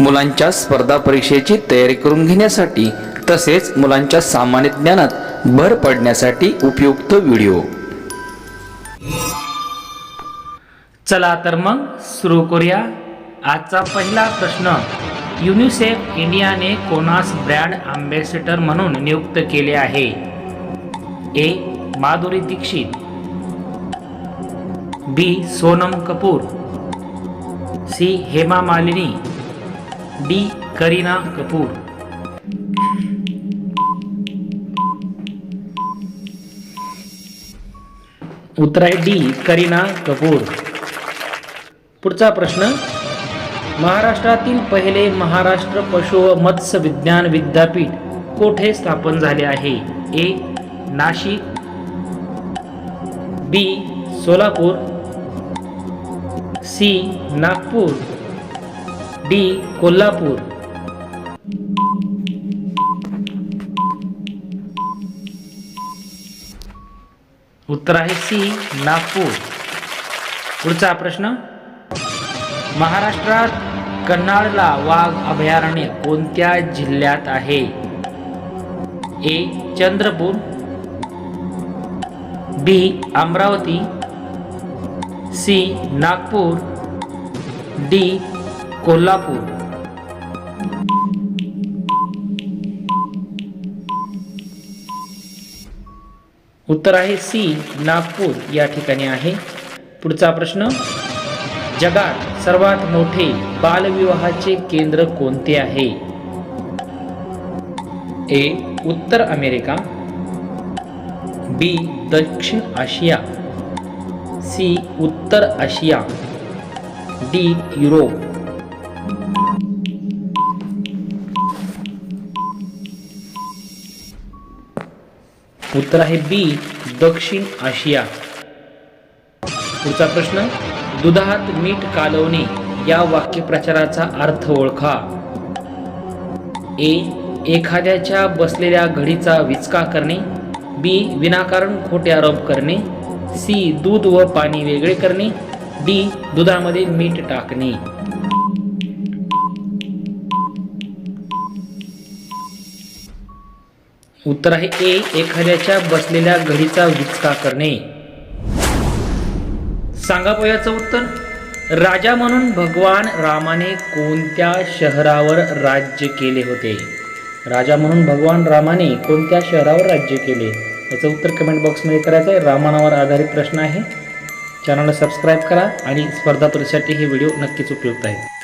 मुलांच्या स्पर्धा परीक्षेची तयारी करून घेण्यासाठी तसेच मुलांच्या सामान्य ज्ञानात भर पडण्यासाठी उपयुक्त व्हिडिओ. चला तर मग सुरू करूया. आजचा पहिला प्रश्न. युनिसेफ इंडियाने कोणास ब्रँड अँबॅसेडर म्हणून नियुक्त केले आहे. A. Madhuri Dixit. B. Sonam Kapoor. C. Hema Malini. D Kareena Kapoor. उत्तर आहे डी करीना कपूर. पुढचा प्रश्न महाराष्ट्रातील पहिले महाराष्ट्र पशु व मत्स्य विज्ञान विद्यापीठ कोठे स्थापन झाले आहे? A Nashik B Solapur C Nagpur. D Kolhapur. उत्तर आहे सी नागपूर. पुढचा प्रश्न. महाराष्ट्रात कन्नाळला वाघ अभयारण्य कोणत्या जिल्ह्यात आहे? A Chandrapur. B Amravati. C Nagpur. D Kolhapur. उत्तर आहे सी नागपूर. या ठिकाणी आहे. पुढचा प्रश्न जगात सर्वात मोठे बालविवाहाचे केंद्र कोणते आहे? ए उत्तर अमेरिका. बी दक्षिण आशिया. सी उत्तर आशिया. D Europe. उत्तर आहे बी दक्षिण आशिया. पुढचा प्रश्न दुधात मीठ कालवणे या वाक्यप्रचाराचा अर्थ ओळखा. ए एखाद्याच्या बसलेल्या घडीचा विचका करणे. बी विनाकारण खोटे आरोप करणे. सी दूध व पाणी वेगळे करणे. डी दुधामध्ये मीठ टाकणे. उत्तर आहे ए एखाद्याच्या बसलेल्या घडीचा विचका करणे. सांगा पोयाचं उत्तर? राजा म्हणून भगवान रामाने कोणत्या शहरावर राज्य केले होते? राजा म्हणून भगवान रामाने कोणत्या शहरावर राज्य केले? याचं उत्तर कमेंट बॉक्समध्ये करायचं आहे रामानावर आधारित प्रश्न आहे. चॅनलला सबस्क्राईब करा आणि स्पर्धा परीक्षेसाठी हे व्हिडिओ नक्कीच उपयुक्त आहेत.